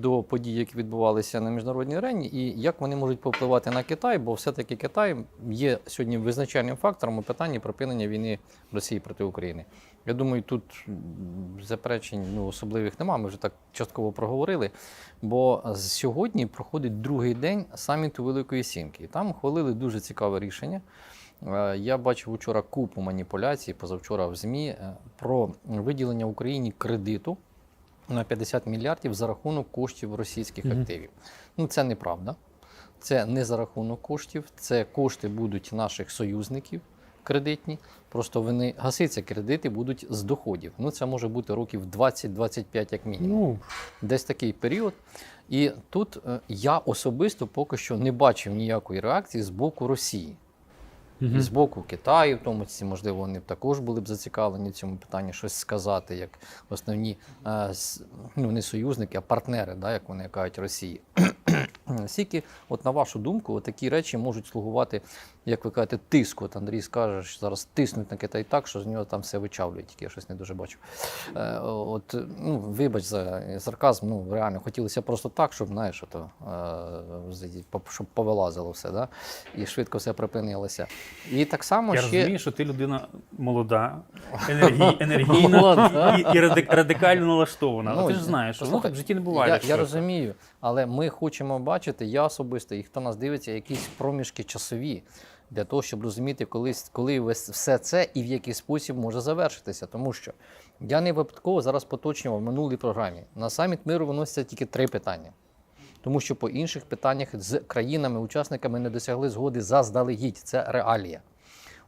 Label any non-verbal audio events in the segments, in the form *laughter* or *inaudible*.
до подій, які відбувалися на міжнародній арені, і як вони можуть повпливати на Китай, бо все-таки Китай є сьогодні визначальним фактором у питанні припинення війни Росії проти України. Я думаю, тут заперечень ну, особливих немає. Ми вже так частково проговорили. Бо сьогодні проходить другий день саміту Великої Сімки. Там ухвалили дуже цікаве рішення. Е, Я бачив вчора купу маніпуляцій, позавчора в ЗМІ е, про виділення Україні кредиту на 50 мільярдів за рахунок коштів російських Мгм. активів. Ну це неправда. Це не за рахунок коштів, це кошти будуть наших союзників кредитні. Просто вони гаситься кредити будуть з доходів. Ну це може бути років 20-25 як мінімум Ну, десь такий період. І тут е, я особисто поки що не бачив ніякої реакції з боку Росії. І з боку Китаю, в тому числі, можливо, вони також були б зацікавлені в цьому питанні щось сказати, як основні е, ну, не союзники, а партнери, да, як вони кажуть, Росії. Скільки, от на вашу думку, от такі речі можуть слугувати, як ви кажете, тиску. От Андрій скаже, що зараз тиснуть на Китай так, що з нього там все вичавлюють, тільки я щось не дуже бачу. Е, от, ну, вибач за сарказм, ну реально хотілося просто так, щоб знаєш, ото, е, щоб повилазило все, да? і швидко все припинилося. І так само Я ще. розумію, що ти людина молода, енергій, *laughs* енергійна Молода. і, і радикально налаштована. Ну, ти ж знаєш, що так в житті не буває. Я, я розумію, але ми хочемо бачити, я особисто, і хто нас дивиться, якісь проміжки часові для того, щоб розуміти, коли, коли все це і в який спосіб може завершитися. Тому що я не випадково зараз поточнював в минулій програмі. На саміт миру виносяться тільки три питання. Тому що по інших питаннях з країнами-учасниками не досягли згоди заздалегідь. Це реалія.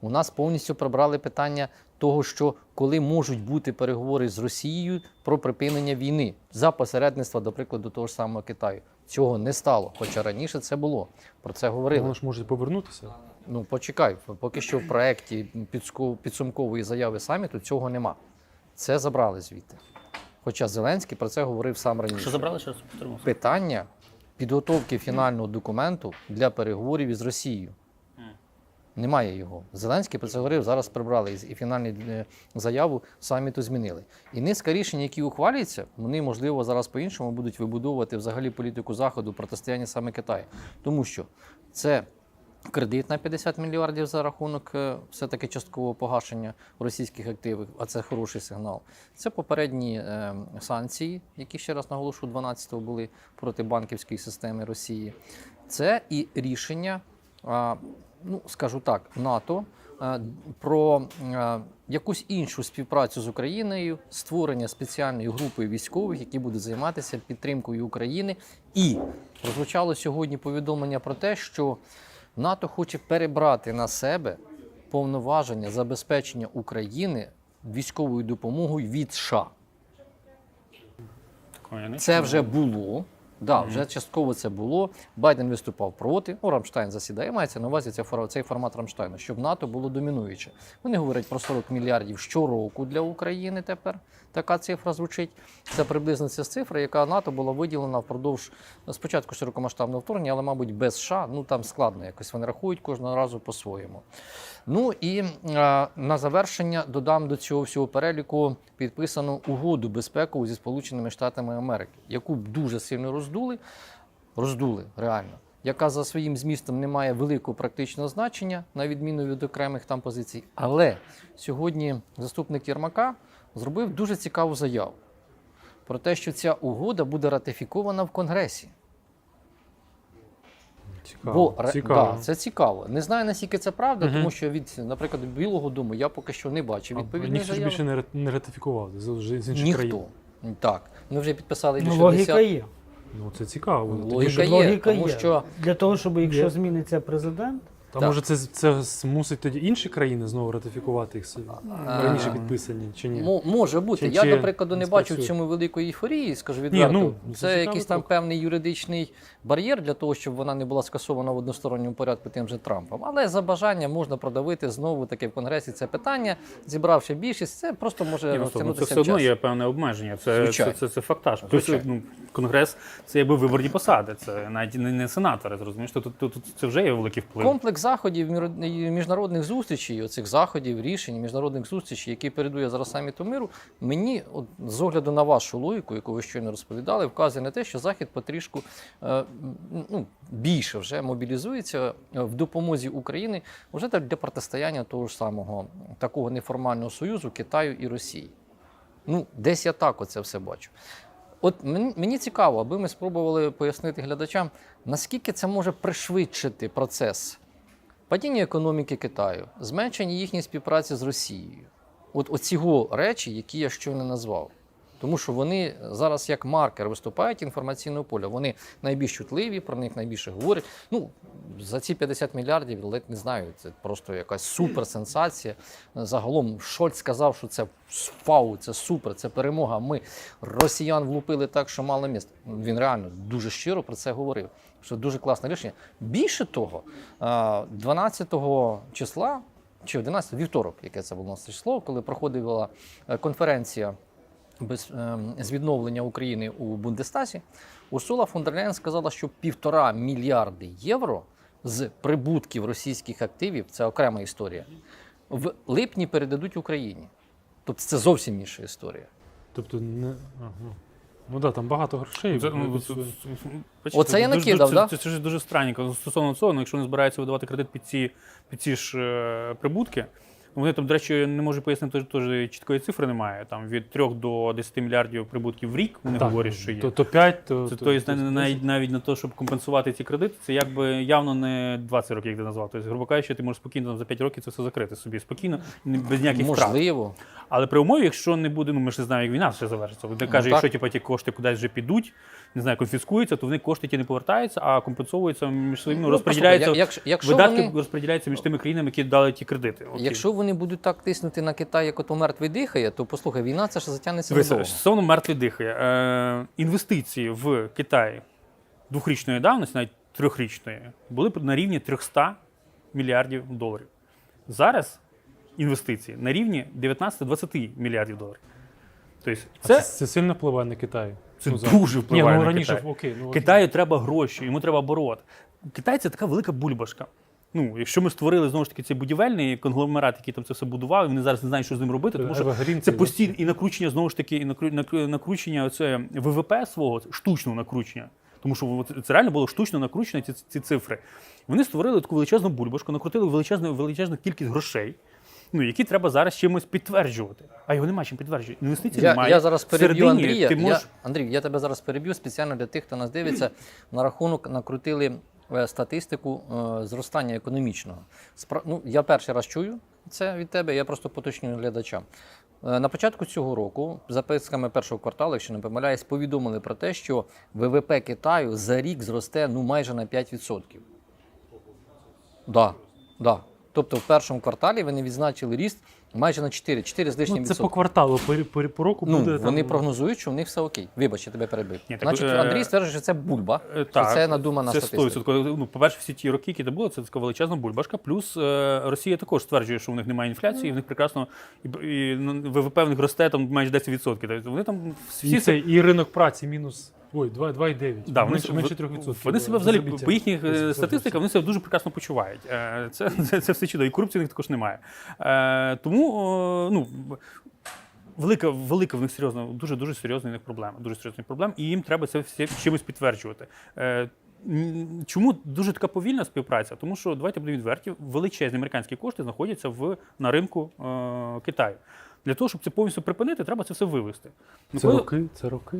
У нас повністю прибрали питання того, що коли можуть бути переговори з Росією про припинення війни за посередництва, до прикладу, того ж самого Китаю. Цього не стало, хоча раніше це було. Про це говорили. воно ж може повернутися. Ну почекай, поки що в проєкті підску- підсумкової заяви саміту цього нема. Це забрали звідти. Хоча Зеленський про це говорив сам раніше. Що забрали ще раз питання підготовки фінального документу для переговорів із Росією. Немає його. Зеленський про це говорив, зараз прибрали і фінальну е, заяву саміту змінили. І низка рішень, які ухвалюються, вони, можливо, зараз по-іншому будуть вибудовувати взагалі політику Заходу протистояння саме Китаю. Тому що це кредит на 50 мільярдів за рахунок е, все-таки часткового погашення російських активів, а це хороший сигнал. Це попередні е, санкції, які ще раз наголошу, 12-го були проти банківської системи Росії. Це і рішення, ну скажу так, НАТО. е, Про е, якусь іншу співпрацю з Україною, створення спеціальної групи військових, які будуть займатися підтримкою України. І прозвучало сьогодні повідомлення про те, що НАТО хоче перебрати на себе повноваження забезпечення України військовою допомогою від США. Це вже було. Да, вже частково це було. Байден виступав проти. Ну, Рамштайн засідає. Мається на увазі цей цей формат Рамштайну, щоб НАТО було домінуюче. Вони говорять про 40 мільярдів щороку для України тепер. Така цифра звучить. Це приблизно ця цифра, яка НАТО була виділена впродовж спочатку широкомасштабного вторгнення, але, мабуть, без США. Ну там складно якось вони рахують кожного разу по-своєму. Ну і на завершення додам до цього всього переліку підписану угоду безпекову зі Сполученими Штатами Америки, яку дуже сильно роздули, роздули реально, яка за своїм змістом не має великого практичного значення, на відміну від окремих там позицій. Але сьогодні заступник Єрмака зробив дуже цікаву заяву про те, що ця угода буде ратифікована в Конгресі. Цікаво. Бо Цікаво. Да, це цікаво. Не знаю наскільки це правда, угу. тому що від, наприклад, Білого Дому я поки що не бачив А відповідної Ніхто ж більше не, ра- не ратифікував з, інших Ніхто. країн. Так, ми вже підписали Ну, більше логіка 10. є. Ну це цікаво. Логіка Логіка є, тому що- Для того, щоб якщо Є. зміниться президент, Та може це, це змусить тоді інші країни знову ратифікувати їх раніше підписані чи ні? Мо- може бути. Чи- я, чи до прикладу, не бачу в цьому великої ейфорії, скажу відверто. ну, це якийсь там певний юридичний бар'єр для того, щоб вона не була скасована в односторонньому порядку тим же Трампом. Але за бажанням можна продавити знову таки в Конгресі це питання, зібравши більшість, це просто може Ні, ну, ну, це все одно є певне обмеження. Це, це, це, це, фактаж. Тобто, Звичайно. ну, конгрес це якби виборні посади, це навіть не, не сенатори. Зрозумієш, тут, тут, тут це вже є великий вплив. Комплекс оцих заходів, міжнародних зустрічей, оцих заходів, рішень, міжнародних зустрічей, які передує зараз саміту миру, мені, от, з огляду на вашу логіку, яку ви щойно розповідали, вказує на те, що Захід потрішку е, ну, більше вже мобілізується е, в допомозі України вже для протистояння того ж самого такого неформального союзу Китаю і Росії. Ну, десь я так оце все бачу. От мені цікаво, аби ми спробували пояснити глядачам, наскільки це може пришвидшити процес падіння економіки Китаю, зменшення їхньої співпраці з Росією. От оці речі, які я щойно назвав. Тому що вони зараз як маркер виступають інформаційного поля. Вони найбільш чутливі, про них найбільше говорять. Ну, за ці 50 мільярдів, ледь не знаю, це просто якась суперсенсація. Загалом Шольц сказав, що це фау, це супер, це перемога. Ми росіян влупили так, що мало міст. Він реально дуже щиро про це говорив. Що дуже класне рішення. Більше того, а, 12 числа чи 11 вівторок, яке це було число, коли проходила е, конференція без, ем, з відновлення України у Бундестасі, Урсула фон дер Ляєн сказала, що півтора мільярди євро з прибутків російських активів це окрема історія. В липні передадуть Україні. Тобто це зовсім інша історія. Тобто не. Ага. Ну так, да, там багато грошей. Це, ну, це- е, це- Оце я накидав, це, да? Це, це, ж дуже странненько. Стосовно цього, ну, якщо вони збираються видавати кредит під ці, під ці ж е, прибутки, вони там, до речі, не можу пояснити, теж, теж чіткої цифри немає. Там від 3 до 10 мільярдів прибутків в рік вони так, говорять, що є. То, то 5, то. Це то, тобто, то- навіть, навіть на те, щоб компенсувати ці кредити, це якби явно не 20 років, як ти назвав. Тобто, грубо кажучи, ти можеш спокійно там, за 5 років це все закрити собі спокійно, без ніяких втрат. Можливо. Але при умові, якщо не буде, ну ми ж не знаємо, як війна ще завершиться. Вони кажуть, так. якщо типу, ті кошти кудись вже підуть, не знаю, конфіскуються, то вони кошти ті не повертаються, а компенсовуються між собою, ну, Ну, розподіляються. послухай, як- якщо видатки вони- розподіляються між тими країнами, які дали ті кредити. Окей. Якщо вони будуть так тиснути на Китай, як ото мертвий дихає, то послухай, війна це ж затягнеться надовго. стосовно мертвий дихає. Е, інвестиції в Китай двохрічної давності, навіть трьохрічної, були на рівні 300 мільярдів доларів. Зараз інвестиції на рівні 19-20 мільярдів доларів. Тобто, А Це, це, це сильно впливає на Китай. це Ну, дуже Ні, впливає ну на раніше, Китай. окей. Ну, Китаю треба гроші, йому треба оборот. Китай це така велика бульбашка. Ну, якщо ми створили знову ж таки цей будівельний конгломерат, який там це все будував, і вони зараз не знають, що з ним робити, тому що це постійне і накручення знову ж таки, і накру- накру- накручення оце ВВП свого штучного накручення. Тому що це реально було штучно накручено ці, ці цифри. Вони створили таку величезну бульбашку, накрутили величезну, величезну кількість грошей, ну, які треба зараз чимось підтверджувати. А його немає чим підтверджувати. Інвестицій Я, немає. я зараз переб'ю Андрія. Ти можеш... Я, Андрій, я тебе зараз переб'ю спеціально для тих, хто нас дивиться. *clears throat* На рахунок накрутили е, статистику е, зростання економічного. Ну, я перший раз чую це від тебе, я просто поточнюю глядачам. Е, На початку цього року, за підсумками першого кварталу, якщо не помиляюсь, повідомили про те, що ВВП Китаю за рік зросте ну, майже на 5%. Да, да. Тобто в першому кварталі вони відзначили ріст майже на 4, 4 з лишнім Ну, це по кварталу, по, по, по року Ну, буде. вони там, прогнозують, що в них все окей. Вибач, я тебе перебив. Ні, так, Значить, е, Андрій стверджує, що це бульба. Е, що це надумана це статистика. 100%. Ну, по-перше, всі ті роки, які це було, це така величезна бульбашка. Плюс е, Росія також стверджує, що в них немає інфляції, і в них прекрасно і, і ну, ВВП в них росте там майже 10%. Тобто вони там всі І, це, і ринок праці мінус. Ой, 2,9. Да, вони менше, менше 3%. Вони себе взагалі по їхніх е, 10%. статистиках вони себе дуже прекрасно почувають. Е, Це, *laughs* це, це все чудово. І корупції в них також немає. Е, Тому ну, велика, велика в них серйозна, дуже дуже серйозна в них проблема. Дуже серйозна проблема, і їм треба це все чимось підтверджувати. Е, Чому дуже така повільна співпраця? Тому що давайте будемо відверті, величезні американські кошти знаходяться в на ринку е, Китаю. Для того, щоб це повністю припинити, треба це все вивести. Це коли- роки, це роки.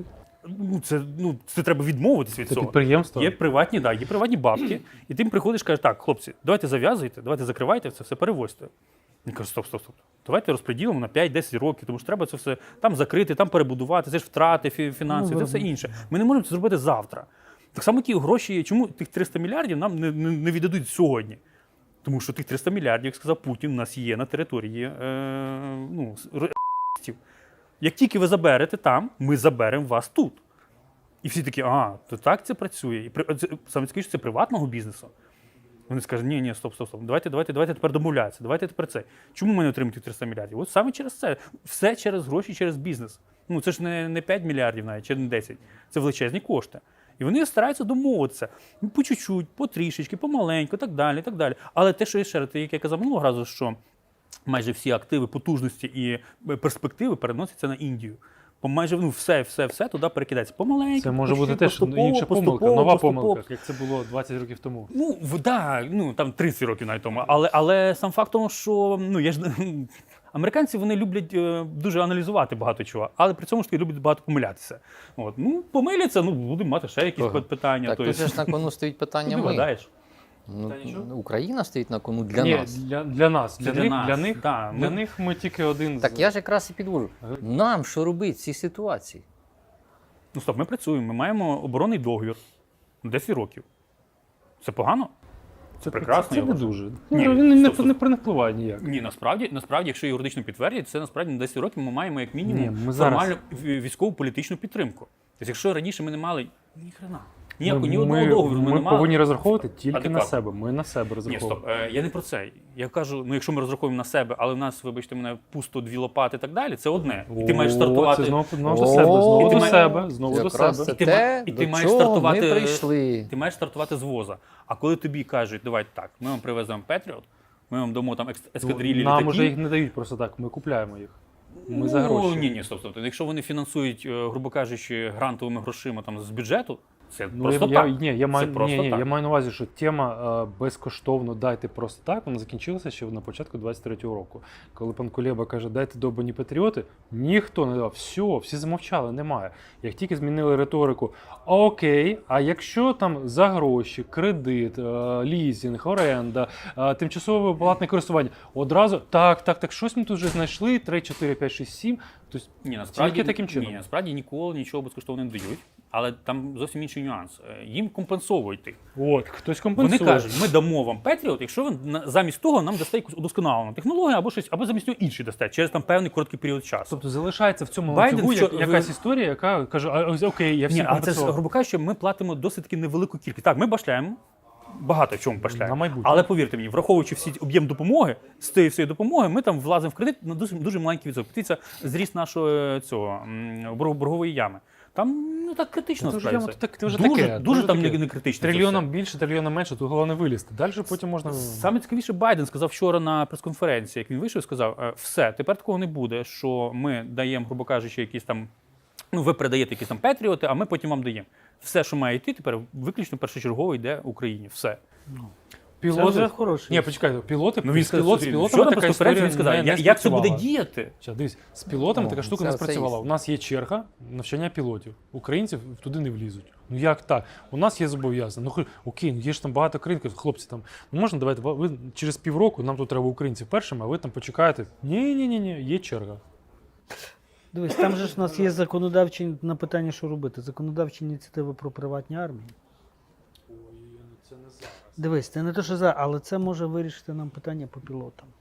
Ну, це, ну, це треба відмовитись від Це цього. підприємство. Є приватні, да, є приватні бабки, і ти приходиш кажеш, так, хлопці, давайте зав'язуйте, давайте закривайте це все, перевозьте. Він каже, стоп, стоп, стоп. Давайте розподілимо на 5-10 років, тому що треба це все там закрити, там перебудувати, це ж втрати фі- фінансові, Ну, це все інше. Ми не можемо це зробити завтра. Так само ті гроші, чому тих 300 мільярдів нам не, не, не віддадуть сьогодні? Тому що тих 300 мільярдів, як сказав Путін, у нас є на території е, ну, р- Як тільки ви заберете там, ми заберемо вас тут. І всі такі, ага, то так це працює. І саме скажіть, це приватного бізнесу. Вони скажуть, ні, ні, стоп, стоп, стоп. Давайте, давайте, давайте тепер домовлятися. Давайте тепер це. Чому ми не отримаємо тих 300 мільярдів? От саме через це. Все через гроші, через бізнес. Ну це ж не, не 5 мільярдів навіть, чи не 10. Це величезні кошти. І вони стараються домовитися Ну, по чуть-чуть, по трішечки, помаленьку, так далі, так далі. Але те, що я ще раз, як я казав минулого разу, що майже всі активи, потужності і е, перспективи переносяться на Індію. Бо майже ну, все, все, все туди перекидається. Помаленьку. Це може бути теж інша помилка, поступово, нова поступово. помилка, як це було 20 років тому. Ну, в- да, ну там 30 років навіть тому. Але, але сам факт тому, що ну я ж *laughs* американці вони люблять е, дуже аналізувати багато чого, але при цьому ж таки люблять багато помилятися. От ну помиляться, ну будемо мати ще якісь питання. Так то тут ж на кону стоїть *laughs* питання куди ми. гадаєш? Ну, Та нічого. Україна стоїть на кону для Ні, нас. Для, для нас. Для, для них, нас, для, них, да, для ми- них ми тільки один. з- Так я ж якраз і підвожу. Нам що робити в цій ситуації? Ну стоп, ми працюємо. Ми маємо оборонний договір 10 років. Це погано? це прекрасно, Це, я не вважаю. дуже. Ні, Ні, не, не, стоп, стоп. не, не впливає ніяк. Ні, насправді, насправді, якщо юридично підтвердять, це насправді на 10 років ми маємо як мінімум Ні, ми зараз- формальну ві- військово-політичну підтримку. Тобто, якщо раніше ми не мали ні хрена, ніякого, Ми- ні одного ми, договору, ми, ми не мали. повинні розраховувати тільки на себе. Ми на себе Ні, стоп, е, я не про це. Я кажу, ну якщо ми розраховуємо на себе, але в нас, вибачте мене, пусто дві лопати і так далі, це одне. І ти маєш стартувати. Це знову, знову до себе, знову і ти до маєш- себе, знову до Якраз це І ти те, ма- і до ти маєш чого стартувати- ми прийшли. Ти маєш стартувати з воза. А коли тобі кажуть, давайте так, ми вам привеземо Петріот, ми вам дамо там екс- ескадрилі Нам уже їх не дають просто так, ми купляємо їх. Ми ну, за гроші. Ні, ні, стоп, стоп. Якщо вони фінансують, е, грубо кажучи, грантовими грошима там з бюджету, це Ну, просто я, так. я, ні, я, маю, просто ні, ні, так. я маю на увазі, що тема е, безкоштовно дайте просто так, вона закінчилася ще на початку 23-го року. Коли пан Кулеба каже, дайте добані патріоти, ніхто не дав. Все, всі замовчали, немає. Як тільки змінили риторику, окей, а якщо там за гроші, кредит, е, лізінг, оренда, е, тимчасове платне користування, одразу так, так, так, щось ми тут вже знайшли, 3, 4, 5, 6, 7. Тобто, Ні, насправді, Тільки таким чином. Ні, насправді ніколи нічого безкоштовно не дають. Але там зовсім інший нюанс. Е, Їм компенсовують тих. от, хтось Вони кажуть, ми дамо вам Петріот, якщо ви замість того нам дасте якусь удосконалену технологію або щось, або замість нього інший дасте через там певний короткий період часу. Тобто залишається в цьому Байден ланцюгу як, вчора- якась ви- історія, яка каже, а, окей, я всім Ні, але це грубо кажучи, ми платимо досить таки невелику кількість. Так, ми башляємо. Багато в чому майбутнє. Але повірте мені, враховуючи всі об'єм допомоги, з тієї всієї допомоги, ми там влазимо в кредит на дуже, дуже маленький відсоток. Дивіться, зріст нашої цього м, боргової ями. Там ну так критично Це вже, справді прямо так- це вже дуже, таке, дуже там таке. не, не критично. це Трильйоном більше, трильйоном менше, тут головне вилізти. Далі потім можна. Саме цікавіше, Байден сказав вчора на прес-конференції, як він вийшов, сказав: «Е, все, тепер такого не буде, що ми даємо, грубо кажучи, якісь там. Ну, ви передаєте якісь там патріоти, а ми потім вам даємо. Все, що має йти, тепер виключно першочергово йде Україні. Все. Пілоти. Це вже хороше. Ні, почекайте, пілоти, Ну він з, пілот, з сказав, пілотами така історія він сказав, не, не як це буде діяти? Ща, дивись, з пілотами О, така штука це- не спрацювала. У нас є черга навчання пілотів. Українців туди не влізуть. Ну як так? У нас є зобов'язання. Ну окей, ну є ж там багато країн, хлопці там. Ну можна давайте ви через півроку нам тут треба українців першими, а ви там почекаєте. Ні, ні, ні, ні, є черга. Дивись, там же ж у нас є законодавчі на питання, що робити. Законодавчі ініціативи про приватні армії. Дивись, це не те, що за, але це може вирішити нам питання по пілотам.